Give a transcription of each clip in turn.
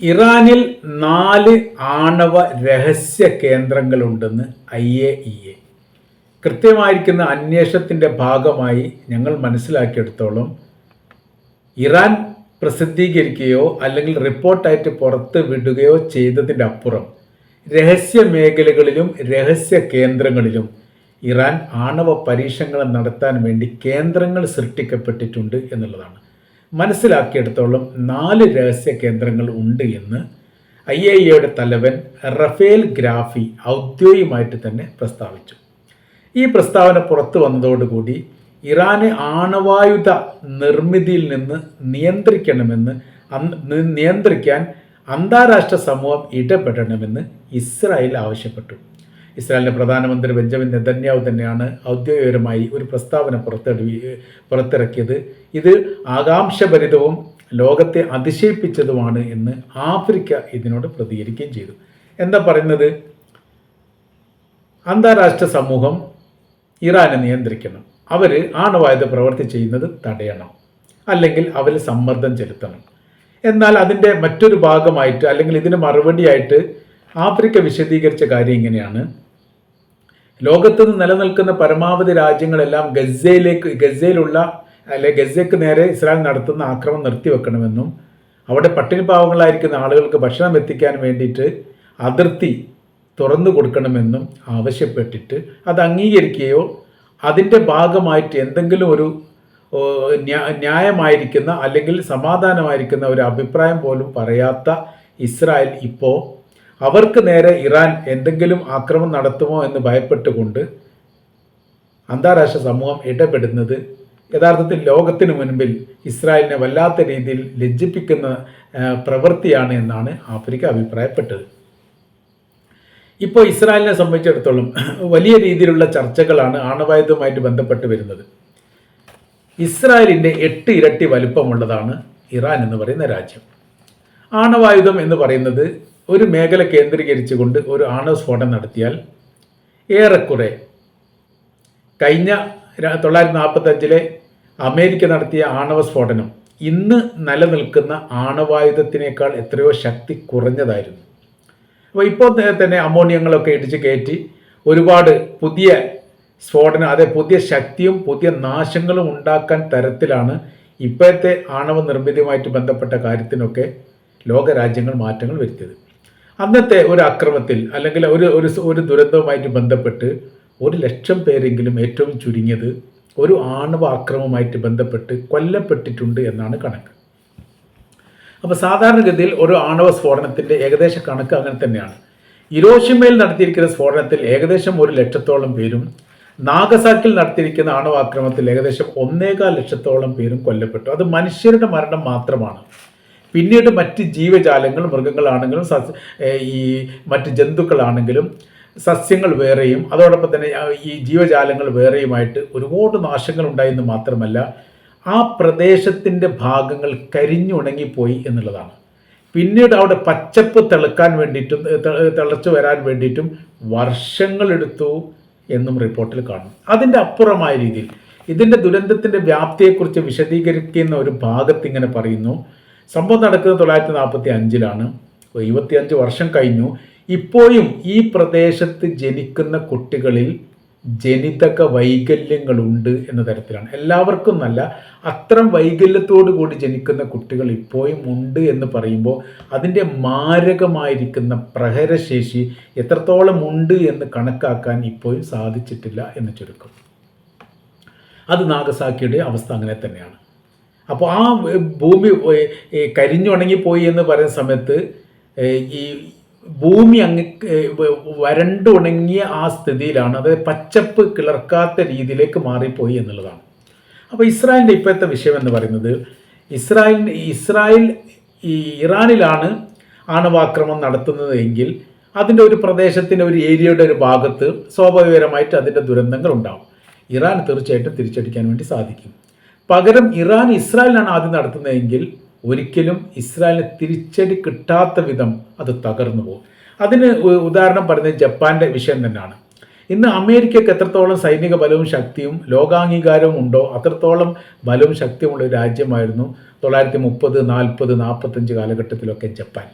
ഇറാനിൽ നാല് ആണവ രഹസ്യ കേന്ദ്രങ്ങളുണ്ടെന്ന് ഐ എ ഇ എ. കൃത്യമായിരിക്കുന്ന അന്വേഷണത്തിന്റെ ഭാഗമായി ഞങ്ങൾ മനസ്സിലാക്കിയെടുത്തോളം ഇറാൻ പ്രസിദ്ധീകരിക്കുകയോ അല്ലെങ്കിൽ റിപ്പോർട്ടായിട്ട് പുറത്ത് വിടുകയോ ചെയ്തതിന്റെ അപ്പുറം രഹസ്യ മേഖലകളിലും രഹസ്യ കേന്ദ്രങ്ങളിലും ഇറാൻ ആണവ പരീക്ഷണങ്ങൾ നടത്താൻ വേണ്ടി കേന്ദ്രങ്ങൾ സൃഷ്ടിക്കപ്പെട്ടിട്ടുണ്ട് എന്നുള്ളതാണ്. മനസ്സിലാക്കിയെടുത്തോളം നാല് രഹസ്യ കേന്ദ്രങ്ങൾ ഉണ്ട് എന്ന് ഐ എ എയുടെ തലവൻ റഫേൽ ഗ്രാഫി ഔദ്യോഗികമായിട്ട് തന്നെ പ്രസ്താവിച്ചു. ഈ പ്രസ്താവന പുറത്തു വന്നതോടുകൂടി ഇറാനെ ആണവായുധ നിർമ്മിതിയിൽ നിന്ന് നിയന്ത്രിക്കണമെന്ന് നിയന്ത്രിക്കാൻ അന്താരാഷ്ട്ര സമൂഹം ഇടപെടണമെന്ന് ഇസ്രായേൽ ആവശ്യപ്പെട്ടു. ഇസ്രായേലിന്റെ പ്രധാനമന്ത്രി ബെഞ്ചമിൻ നെതന്യാവ് തന്നെയാണ് ഔദ്യോഗികപരമായി ഒരു പ്രസ്താവന പുറത്തെടു പുറത്തിറക്കിയത്. ഇത് ആകാംക്ഷഭരിതവും ലോകത്തെ അതിശയിപ്പിച്ചതുമാണ് എന്ന് ആഫ്രിക്ക ഇതിനോട് പ്രതികരിക്കുകയും ചെയ്തു. എന്താ പറയുന്നത്? അന്താരാഷ്ട്ര സമൂഹം ഇറാനെ നിയന്ത്രിക്കണം. അവർ ആണവായുധ പ്രവർത്തി ചെയ്യുന്നത് തടയണം. അല്ലെങ്കിൽ അവർ സമ്മർദ്ദം ചെലുത്തണം. എന്നാൽ അതിന്റെ മറ്റൊരു ഭാഗമായിട്ട് അല്ലെങ്കിൽ ഇതിന് മറുപടിയായിട്ട് ആഫ്രിക്ക വിശദീകരിച്ച കാര്യം ഇങ്ങനെയാണ്. ലോകത്ത് നിലനിൽക്കുന്ന പരമാവധി രാജ്യങ്ങളെല്ലാം ഗസയിലേക്ക് ഗസയിലുള്ള അല്ലെ ഗസയ്ക്ക് നേരെ ഇസ്രായേൽ നടത്തുന്ന ആക്രമണം നിർത്തിവെക്കണമെന്നും അവിടെ പട്ടിണി പാവങ്ങളായിരിക്കുന്ന ആളുകൾക്ക് ഭക്ഷണം എത്തിക്കാൻ വേണ്ടിയിട്ട് അതിർത്തി തുറന്നു കൊടുക്കണമെന്നും ആവശ്യപ്പെട്ടിട്ട് അത് അംഗീകരിക്കുകയോ അതിന്റെ ഭാഗമായിട്ട് എന്തെങ്കിലും ഒരു ന്യായമായിരിക്കുന്ന അല്ലെങ്കിൽ സമാധാനമായിരിക്കുന്ന ഒരു അഭിപ്രായം പോലും പറയാത്ത ഇസ്രായേൽ ഇപ്പോൾ അവർക്ക് നേരെ ഇറാൻ എന്തെങ്കിലും ആക്രമണം നടത്തുമോ എന്ന് ഭയപ്പെട്ടുകൊണ്ട് അന്താരാഷ്ട്ര സമൂഹം ഇടപെടുന്നത് യഥാർത്ഥത്തിൽ ലോകത്തിന് മുൻപിൽ ഇസ്രായേലിനെ വല്ലാത്ത രീതിയിൽ ലജ്ജിപ്പിക്കുന്ന പ്രവൃത്തിയാണ് എന്നാണ് ആഫ്രിക്ക അഭിപ്രായപ്പെട്ടത്. ഇപ്പോൾ ഇസ്രായേലിനെ സംബന്ധിച്ചിടത്തോളം വലിയ രീതിയിലുള്ള ചർച്ചകളാണ് ആണവായുധവുമായിട്ട് ബന്ധപ്പെട്ട് വരുന്നത്. ഇസ്രായേലിന്റെ എട്ട് ഇരട്ടി വലുപ്പമുള്ളതാണ് ഇറാൻ എന്ന് പറയുന്ന രാജ്യം. ആണവായുധം എന്ന് പറയുന്നത് ഒരു മേഖല കേന്ദ്രീകരിച്ചുകൊണ്ട് ഒരു ആണവ സ്ഫോടനം നടത്തിയാൽ ഏറെക്കുറെ കഴിഞ്ഞ തൊള്ളായിരത്തി നാൽപ്പത്തഞ്ചിലെ അമേരിക്ക നടത്തിയ ആണവ സ്ഫോടനം ഇന്ന് നിലനിൽക്കുന്ന ആണവായുധത്തിനേക്കാൾ എത്രയോ ശക്തി കുറഞ്ഞതായിരുന്നു. അപ്പോൾ ഇപ്പോൾ തന്നെ അമോണിയങ്ങളൊക്കെ ഇടിച്ച് കയറ്റി ഒരുപാട് പുതിയ സ്ഫോടനം അതെ പുതിയ ശക്തിയും പുതിയ നാശങ്ങളും ഉണ്ടാക്കാൻ തരത്തിലാണ് ഇപ്പോഴത്തെ ആണവ നിർമ്മിതിയുമായിട്ട് ബന്ധപ്പെട്ട കാര്യത്തിനൊക്കെ ലോകരാജ്യങ്ങൾ മാറ്റങ്ങൾ വരുത്തിയത്. അന്നത്തെ ഒരു അക്രമത്തിൽ അല്ലെങ്കിൽ ഒരു ഒരു ഒരു ദുരന്തവുമായിട്ട് ബന്ധപ്പെട്ട് ഒരു ലക്ഷം പേരെങ്കിലും ഏറ്റവും ചുരുങ്ങിയത് ഒരു ആണവ ആക്രമവുമായിട്ട് ബന്ധപ്പെട്ട് കൊല്ലപ്പെട്ടിട്ടുണ്ട് എന്നാണ് കണക്ക്. അപ്പോൾ സാധാരണഗതിയിൽ ഒരു ആണവ സ്ഫോടനത്തിന്റെ ഏകദേശ കണക്ക് അങ്ങനെ തന്നെയാണ്. ഇരോഷിമയിൽ നടത്തിയിരിക്കുന്ന സ്ഫോടനത്തിൽ ഏകദേശം ഒരു ലക്ഷത്തോളം പേരും നാഗസാക്കിൽ നടത്തിയിരിക്കുന്ന ആണവാക്രമണത്തിൽ ഏകദേശം ഒന്നേകാൽ ലക്ഷത്തോളം പേരും കൊല്ലപ്പെട്ടു. അത് മനുഷ്യരുടെ മരണം മാത്രമാണ്. പിന്നീട് മറ്റ് ജീവജാലങ്ങൾ മൃഗങ്ങളാണെങ്കിലും സസ്യ ഈ മറ്റ് ജന്തുക്കളാണെങ്കിലും സസ്യങ്ങൾ വേറെയും അതോടൊപ്പം തന്നെ ഈ ജീവജാലങ്ങൾ വേറെയുമായിട്ട് ഒരുപാട് നാശങ്ങൾ ഉണ്ടായെന്ന് മാത്രമല്ല ആ പ്രദേശത്തിന്റെ ഭാഗങ്ങൾ കരിഞ്ഞുണങ്ങിപ്പോയി എന്നുള്ളതാണ്. പിന്നീട് അവിടെ പച്ചപ്പ് തിളക്കാൻ വേണ്ടിയിട്ടും തിളച്ചു വരാൻ വേണ്ടിയിട്ടും വർഷങ്ങളെടുത്തു എന്നും റിപ്പോർട്ടിൽ കാണും. അതിന്റെ അപ്പുറമായ രീതിയിൽ ഇതിന്റെ ദുരന്തത്തിന്റെ വ്യാപ്തിയെക്കുറിച്ച് വിശദീകരിക്കുന്ന ഒരു ഭാഗത്ത് ഇങ്ങനെ പറയുന്നു. സംഭവം നടക്കുന്നത് തൊള്ളായിരത്തി നാൽപ്പത്തി അഞ്ചിലാണ് ഇരുപത്തിയഞ്ച് വർഷം കഴിഞ്ഞു. ഇപ്പോഴും ഈ പ്രദേശത്ത് ജനിക്കുന്ന കുട്ടികളിൽ ജനിതക വൈകല്യങ്ങളുണ്ട് എന്ന തരത്തിലാണ്. എല്ലാവർക്കും നല്ല. അത്തരം വൈകല്യത്തോടു കൂടി ജനിക്കുന്ന കുട്ടികൾ ഇപ്പോഴും ഉണ്ട് എന്ന് പറയുമ്പോൾ അതിന്റെ മാരകമായിരിക്കുന്ന പ്രഹരശേഷി എത്രത്തോളം ഉണ്ട് എന്ന് കണക്കാക്കാൻ ഇപ്പോഴും സാധിച്ചിട്ടില്ല എന്ന് ചുരുക്കം. അത് നാഗസാക്കിയുടെ അവസ്ഥ അങ്ങനെ തന്നെയാണ്. അപ്പോൾ ആ ഭൂമി കരിഞ്ഞുണങ്ങിപ്പോയി എന്ന് പറയുന്ന സമയത്ത് ഈ ഭൂമി അങ്ങ് വരണ്ടുണങ്ങിയ ആ സ്ഥിതിയിലാണ് അതായത് പച്ചപ്പ് കിളർക്കാത്ത രീതിയിലേക്ക് മാറിപ്പോയി എന്നുള്ളതാണ്. അപ്പോൾ ഇസ്രായേലിന്റെ ഇപ്പോഴത്തെ വിഷയം എന്ന് പറയുന്നത് ഇസ്രായേൽ ഇസ്രായേൽ ഈ ഇറാനിലാണ് ആണവാക്രമം നടത്തുന്നത് എങ്കിൽ അതിന്റെ ഒരു പ്രദേശത്തിന്റെ ഒരു ഏരിയയുടെ ഒരു ഭാഗത്ത് സ്വാഭാവികമായിട്ട് അതിന്റെ ദുരന്തങ്ങൾ ഉണ്ടാവും ഇറാൻ തീർച്ചയായിട്ടും തിരിച്ചടിക്കാൻ വേണ്ടി സാധിക്കും. പകരം ഇറാൻ ഇസ്രായേലിനാണ് ആദ്യം നടത്തുന്നതെങ്കിൽ ഒരിക്കലും ഇസ്രായേലിന് തിരിച്ചടി കിട്ടാത്ത വിധം അത് തകർന്നു പോകും. അതിന് ഉദാഹരണം പറയുന്നത് ജപ്പാന്റെ വിഷയം തന്നെയാണ്. ഇന്ന് അമേരിക്കയ്ക്ക് എത്രത്തോളം സൈനിക ബലവും ശക്തിയും ലോകാംഗീകാരവും ഉണ്ടോ അത്രത്തോളം ബലവും ശക്തിയുമുള്ള ഒരു രാജ്യമായിരുന്നു തൊള്ളായിരത്തി മുപ്പത് നാൽപ്പത് നാൽപ്പത്തഞ്ച് കാലഘട്ടത്തിലൊക്കെ ജപ്പാൻ.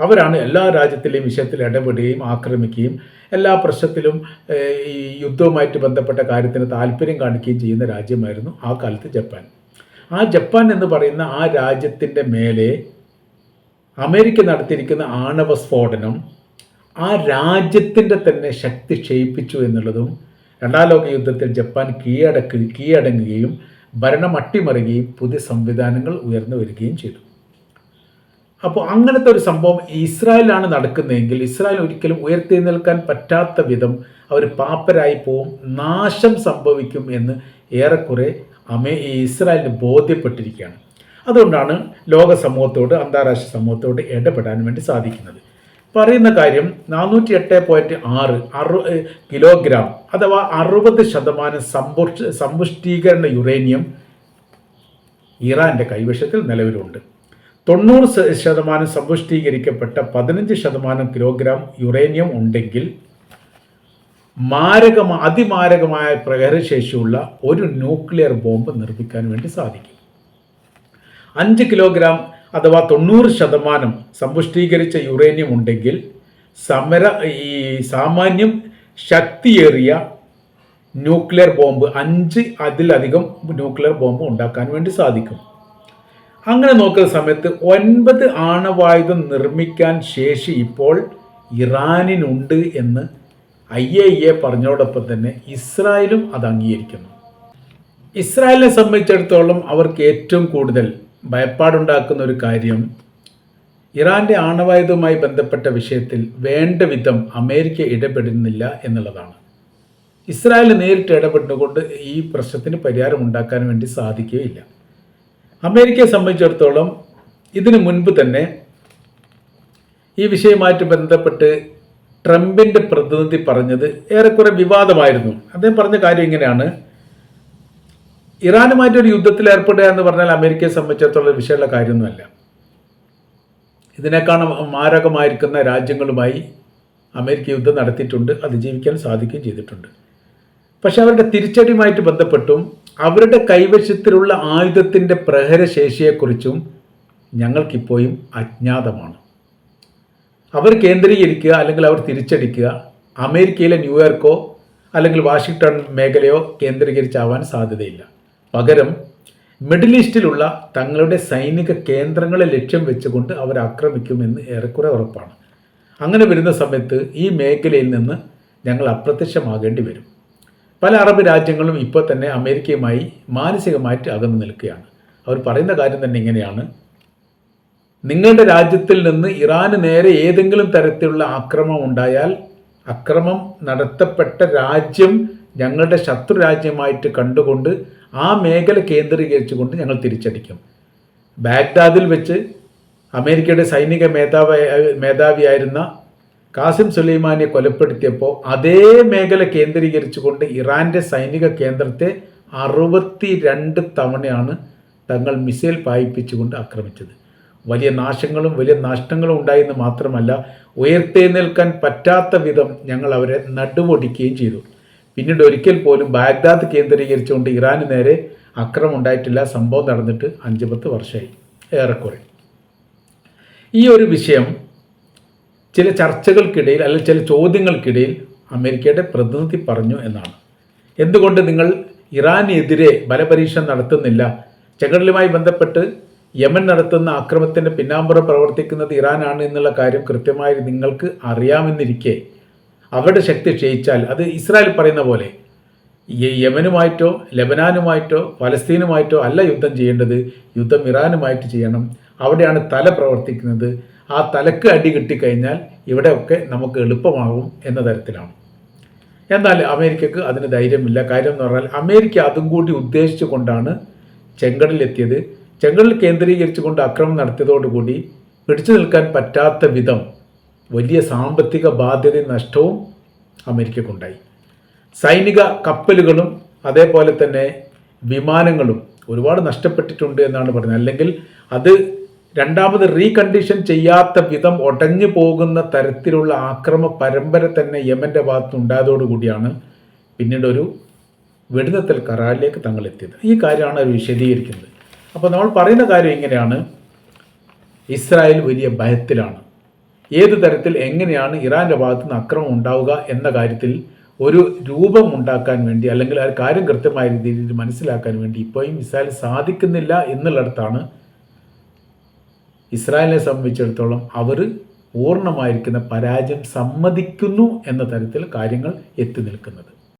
അവരാണ് എല്ലാ രാജ്യത്തിലെയും വിഷയത്തിൽ ഇടപെടുകയും ആക്രമിക്കുകയും എല്ലാ പ്രശ്നത്തിലും ഈ യുദ്ധവുമായിട്ട് ബന്ധപ്പെട്ട കാര്യത്തിന് താല്പര്യം കാണിക്കുകയും ചെയ്യുന്ന രാജ്യമായിരുന്നു ആ കാലത്ത് ജപ്പാൻ. ആ ജപ്പാൻ എന്ന് പറയുന്ന ആ രാജ്യത്തിന്റെ മേലെ അമേരിക്ക നടത്തിയിരിക്കുന്ന ആണവ സ്ഫോടനം ആ രാജ്യത്തിന്റെ തന്നെ ശക്തി ക്ഷയിപ്പിച്ചു എന്നുള്ളതും രണ്ടാം ലോക യുദ്ധത്തിൽ ജപ്പാൻ കീഴടക്ക് കീഴടങ്ങുകയും ഭരണം അട്ടിമറിയുകയും പുതിയ സംവിധാനങ്ങൾ ഉയർന്നു വരികയും ചെയ്തു. അപ്പോൾ അങ്ങനത്തെ ഒരു സംഭവം ഇസ്രായേലാണ് നടക്കുന്നതെങ്കിൽ ഇസ്രായേൽ ഒരിക്കലും ഉയർത്തെഴുന്നേൽക്കാൻ പറ്റാത്ത വിധം അവർ പാപ്പരായി പോവും നാശം സംഭവിക്കും എന്ന് ഏറെക്കുറെ അമേ ഇസ്രായേലിന് ബോധ്യപ്പെട്ടിരിക്കുകയാണ്. അതുകൊണ്ടാണ് ലോക സമൂഹത്തോട് അന്താരാഷ്ട്ര സമൂഹത്തോട് ഇടപെടാൻ വേണ്ടി സാധിക്കുന്നത്. പറയുന്ന കാര്യം നാനൂറ്റി എട്ട് പോയിന്റ് ആറ് അറു കിലോഗ്രാം അഥവാ അറുപത് ശതമാനം സമ്പുഷ് സമ്പുഷ്ടീകരണ യുറേനിയം ഇറാന്റെ കൈവശത്തിൽ നിലവിലുണ്ട്. തൊണ്ണൂറ് ശതമാനം സമ്പുഷ്ടീകരിക്കപ്പെട്ട പതിനഞ്ച് ശതമാനം കിലോഗ്രാം യുറേനിയം ഉണ്ടെങ്കിൽ മാരകമ അതിമാരകമായ പ്രഹരശേഷിയുള്ള ഒരു ന്യൂക്ലിയർ ബോംബ് നിർമ്മിക്കാൻ വേണ്ടി സാധിക്കും. അഞ്ച് കിലോഗ്രാം അഥവാ തൊണ്ണൂറ് ശതമാനം സമ്പുഷ്ടീകരിച്ച യുറേനിയം ഉണ്ടെങ്കിൽ സമര ഈ സാമാന്യം ശക്തിയേറിയ ന്യൂക്ലിയർ ബോംബ് അഞ്ച് അതിലധികം ന്യൂക്ലിയർ ബോംബ് ഉണ്ടാക്കാൻ വേണ്ടി സാധിക്കും. അങ്ങനെ നോക്കുന്ന സമയത്ത് ഒൻപത് ആണവായുധം നിർമ്മിക്കാൻ ശേഷി ഇപ്പോൾ ഇറാനിനുണ്ട് എന്ന് ഐ എ എ പറഞ്ഞോടൊപ്പം തന്നെ ഇസ്രായേലും അത് അംഗീകരിക്കുന്നു. ഇസ്രായേലിനെ സംബന്ധിച്ചിടത്തോളം അവർക്ക് ഏറ്റവും കൂടുതൽ ഭയപ്പാടുണ്ടാക്കുന്ന ഒരു കാര്യം ഇറാന്റെ ആണവായുധവുമായി ബന്ധപ്പെട്ട വിഷയത്തിൽ വേണ്ട വിധം അമേരിക്ക ഇടപെടുന്നില്ല എന്നുള്ളതാണ്. ഇസ്രായേൽ നേരിട്ട് ഇടപെട്ടുകൊണ്ട് ഈ പ്രശ്നത്തിന് പരിഹാരം ഉണ്ടാക്കാൻ വേണ്ടി സാധിക്കുകയില്ല. അമേരിക്കയെ സംബന്ധിച്ചിടത്തോളം ഇതിനു മുൻപ് തന്നെ ഈ വിഷയവുമായിട്ട് ബന്ധപ്പെട്ട് ട്രംപിന്റെ പ്രതിനിധി പറഞ്ഞത് ഏറെക്കുറെ വിവാദമായിരുന്നു. അദ്ദേഹം പറഞ്ഞ കാര്യം ഇങ്ങനെയാണ്. ഇറാനുമായിട്ട് ഒരു യുദ്ധത്തിൽ ഏർപ്പെടുക എന്ന് പറഞ്ഞാൽ അമേരിക്കയെ സംബന്ധിച്ചിടത്തോളം വിഷയമുള്ള കാര്യമൊന്നുമല്ല. ഇതിനേക്കാൾ മാരകമായിരിക്കുന്ന രാജ്യങ്ങളുമായി അമേരിക്ക യുദ്ധം നടത്തിയിട്ടുണ്ട്. അതിജീവിക്കാൻ സാധിക്കുകയും ചെയ്തിട്ടുണ്ട്. പക്ഷെ അവരുടെ തിരിച്ചടിയുമായിട്ട് ബന്ധപ്പെട്ടും അവരുടെ കൈവശത്തിലുള്ള ആയുധത്തിന്റെ പ്രഹരശേഷിയെക്കുറിച്ചും ഞങ്ങൾക്കിപ്പോഴും അജ്ഞാതമാണ്. അവർ കേന്ദ്രീകരിക്കുക അല്ലെങ്കിൽ അവർ തിരിച്ചടിക്കുക അമേരിക്കയിലെ ന്യൂയോർക്കോ അല്ലെങ്കിൽ വാഷിങ്ടൺ മേഖലയോ കേന്ദ്രീകരിച്ചാവാൻ സാധ്യതയില്ല. പകരം മിഡിൽ ഈസ്റ്റിലുള്ള തങ്ങളുടെ സൈനിക കേന്ദ്രങ്ങളെ ലക്ഷ്യം വെച്ചുകൊണ്ട് അവർ ആക്രമിക്കുമെന്ന് ഏറെക്കുറെ ഉറപ്പാണ്. അങ്ങനെ വരുന്ന സമയത്ത് ഈ മേഖലയിൽ നിന്ന് ഞങ്ങൾ അപ്രത്യക്ഷമാകേണ്ടി വരും. പല അറബ് രാജ്യങ്ങളും ഇപ്പോൾ തന്നെ അമേരിക്കയുമായി മാനസികമായിട്ട് അകന്നു നിൽക്കുകയാണ്. അവർ പറയുന്ന കാര്യം തന്നെ ഇങ്ങനെയാണ്. നിങ്ങളുടെ രാജ്യത്തിൽ നിന്ന് ഇറാന് നേരെ ഏതെങ്കിലും തരത്തിലുള്ള ആക്രമം ഉണ്ടായാൽ അക്രമം നടത്തപ്പെട്ട രാജ്യം ഞങ്ങളുടെ ശത്രു രാജ്യമായിട്ട് കണ്ടുകൊണ്ട് ആ മേഖല കേന്ദ്രീകരിച്ചുകൊണ്ട് ഞങ്ങൾ തിരിച്ചടിക്കും. ബാഗ്ദാദിൽ വെച്ച് അമേരിക്കയുടെ സൈനിക മേധാവി മേധാവിയായിരുന്ന കാസിം സുലൈമാനെ കൊലപ്പെടുത്തിയപ്പോൾ അതേ മേഖല കേന്ദ്രീകരിച്ചുകൊണ്ട് ഇറാന്റെ സൈനിക കേന്ദ്രത്തെ അറുപത്തി രണ്ട് തവണയാണ് തങ്ങൾ മിസൈൽ പായിപ്പിച്ചുകൊണ്ട് ആക്രമിച്ചത്. വലിയ നാശങ്ങളും വലിയ നഷ്ടങ്ങളും ഉണ്ടായെന്ന് മാത്രമല്ല ഉയർത്തെഴുന്നേൽക്കാൻ പറ്റാത്ത വിധം ഞങ്ങൾ അവരെ നടുവൊടിക്കുകയും ചെയ്തു. പിന്നീട് ഒരിക്കൽ പോലും ബാഗ്ദാദ് കേന്ദ്രീകരിച്ചുകൊണ്ട് ഇറാന് നേരെ അക്രമം ഉണ്ടായിട്ടില്ല. സംഭവം നടന്നിട്ട് അഞ്ച് പത്ത് വർഷമായി. ഏറെക്കുറെ. ഈ ഒരു വിഷയം ചില ചർച്ചകൾക്കിടയിൽ അല്ലെങ്കിൽ ചില ചോദ്യങ്ങൾക്കിടയിൽ അമേരിക്കയുടെ പ്രതിനിധി പറഞ്ഞു എന്നാണ്. എന്തുകൊണ്ട് നിങ്ങൾ ഇറാനെതിരെ ബലപരീക്ഷണം നടത്തുന്നില്ല? ചെങ്കടലുമായി ബന്ധപ്പെട്ട് യമൻ നടത്തുന്ന ആക്രമണത്തിന്റെ പിന്നാമ്പുറം പ്രവർത്തിക്കുന്നത് ഇറാനാണ് എന്നുള്ള കാര്യം കൃത്യമായി നിങ്ങൾക്ക് അറിയാമെന്നിരിക്കെ. അവരുടെ ശക്തി ക്ഷയിച്ചാൽ അത് ഇസ്രായേൽ പറയുന്ന പോലെ യമനുമായിട്ടോ ലബനാനുമായിട്ടോ ഫലസ്തീനുമായിട്ടോ അല്ല യുദ്ധം ചെയ്യേണ്ടത്. യുദ്ധം ഇറാനുമായിട്ട് ചെയ്യണം. അവിടെയാണ് തല പ്രവർത്തിക്കുന്നത്. ആ തലക്ക് അടി കിട്ടിക്കഴിഞ്ഞാൽ ഇവിടെയൊക്കെ നമുക്ക് എളുപ്പമാകും എന്ന തരത്തിലാണ്. എന്നാൽ അമേരിക്കക്ക് അതിന് ധൈര്യമില്ല. കാര്യം എന്ന് പറഞ്ഞാൽ അമേരിക്ക അതും കൂടി ഉദ്ദേശിച്ചു കൊണ്ടാണ് ചെങ്കടലിലെത്തിയത്. ചെങ്കടൽ കേന്ദ്രീകരിച്ചുകൊണ്ട് അക്രമം നടത്തിയതോടുകൂടി പിടിച്ചു നിൽക്കാൻ പറ്റാത്ത വിധം വലിയ സാമ്പത്തിക ബാധ്യതയും നഷ്ടവും അമേരിക്കക്കുണ്ടായി. സൈനിക കപ്പലുകളും അതേപോലെ തന്നെ വിമാനങ്ങളും ഒരുപാട് നഷ്ടപ്പെട്ടിട്ടുണ്ട് എന്നാണ് പറഞ്ഞത്. അല്ലെങ്കിൽ അത് രണ്ടാമത് റീകണ്ടീഷൻ ചെയ്യാത്ത വിധം ഒടഞ്ഞു പോകുന്ന തരത്തിലുള്ള ആക്രമ പരമ്പര തന്നെ യമന്റെ ഭാഗത്ത് കൂടിയാണ് പിന്നീട് ഒരു വെടിനിർത്തൽ കരാറിലേക്ക് തങ്ങൾ എത്തിയത്. ഈ കാര്യമാണ് അവർ വിശദീകരിക്കുന്നത്. അപ്പോൾ നമ്മൾ പറയുന്ന കാര്യം ഇങ്ങനെയാണ്. ഇസ്രായേൽ വലിയ ഭയത്തിലാണ്. ഏത് തരത്തിൽ എങ്ങനെയാണ് ഇറാന്റെ ഭാഗത്ത് നിന്ന് അക്രമം ഉണ്ടാവുക എന്ന കാര്യത്തിൽ ഒരു രൂപം ഉണ്ടാക്കാൻ വേണ്ടി അല്ലെങ്കിൽ ആ കാര്യം കൃത്യമായ രീതിയിൽ മനസ്സിലാക്കാൻ വേണ്ടി ഇപ്പോഴും ഇസ്രായേൽ സാധിക്കുന്നില്ല എന്നുള്ളിടത്താണ് ഇസ്രായേലിനെ സംബന്ധിച്ചിടത്തോളം അവർ പൂർണമായിരിക്കുന്ന പരാജയം സമ്മതിക്കുന്നു എന്ന തരത്തിൽ കാര്യങ്ങൾ എത്തി നിൽക്കുന്നത്.